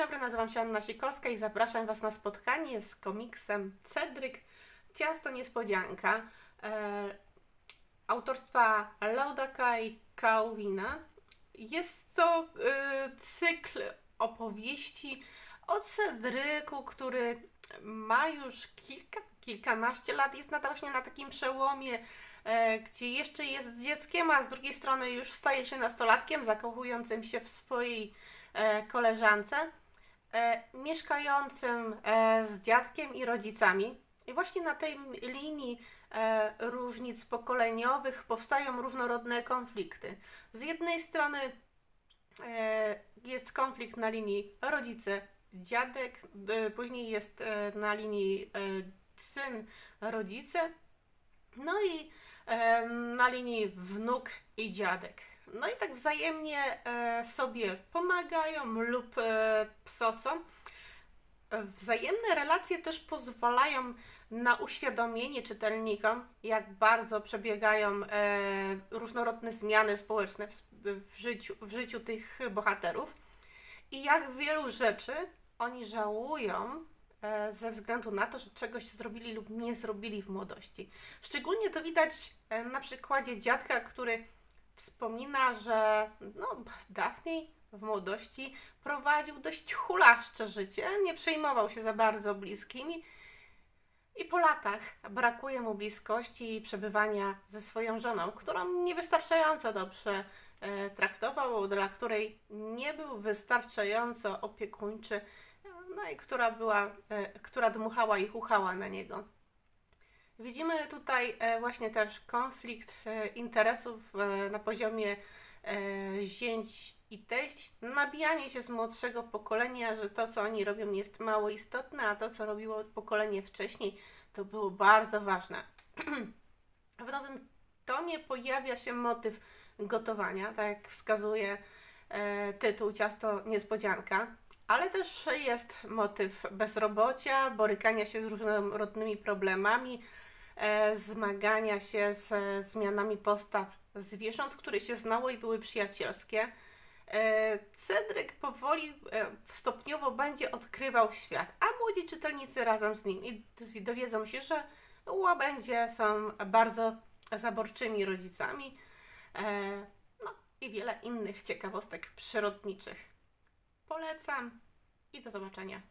dobry, nazywam się Anna Sikorska i zapraszam Was na spotkanie z komiksem Cedryk Ciasto Niespodzianka e, autorstwa Laudaka i Kaowina. Jest to e, cykl opowieści o Cedryku, który ma już kilka, kilkanaście lat, jest na, właśnie na takim przełomie, e, gdzie jeszcze jest dzieckiem, a z drugiej strony już staje się nastolatkiem, zakochującym się w swojej e, koleżance, e, mieszkającym e, z dziadkiem i rodzicami. I właśnie na tej linii e, różnic pokoleniowych powstają różnorodne konflikty. Z jednej strony jest konflikt na linii rodzice, dziadek, później jest na linii syn, rodzice, no i na linii wnuk i dziadek. No i tak wzajemnie e, sobie pomagają lub e, psocą. Wzajemne relacje też pozwalają na uświadomienie czytelnikom, jak bardzo przebiegają e, różnorodne zmiany społeczne w, życiu, w życiu tych bohaterów i jak wielu rzeczy oni żałują ze względu na to, że czegoś zrobili lub nie zrobili w młodości. Szczególnie to widać na przykładzie dziadka, który wspomina, że no, dawniej w młodości prowadził dość hulaszcze życie, nie przejmował się za bardzo bliskimi i po latach brakuje mu bliskości i przebywania ze swoją żoną, którą niewystarczająco dobrze e, traktował, dla której nie był wystarczająco opiekuńczy, no i która była, e, która dmuchała i chuchała na niego. Widzimy tutaj e, właśnie też konflikt e, interesów e, na poziomie zięć i teść, nabijanie się z młodszego pokolenia, że to, co oni robią, jest mało istotne, a to, co robiło pokolenie wcześniej, to było bardzo ważne. W nowym tomie pojawia się motyw gotowania, tak jak wskazuje tytuł Ciasto Niespodzianka, ale też jest motyw bezrobocia, borykania się z różnorodnymi problemami, zmagania się z e, zmianami postaw zwierząt, które się znało i były przyjacielskie. E, Cedryk powoli, e, stopniowo będzie odkrywał świat, a młodzi czytelnicy razem z nim i dowiedzą się, że łabędzie są bardzo zaborczymi rodzicami, e, no i wiele innych ciekawostek przyrodniczych. Polecam i do zobaczenia.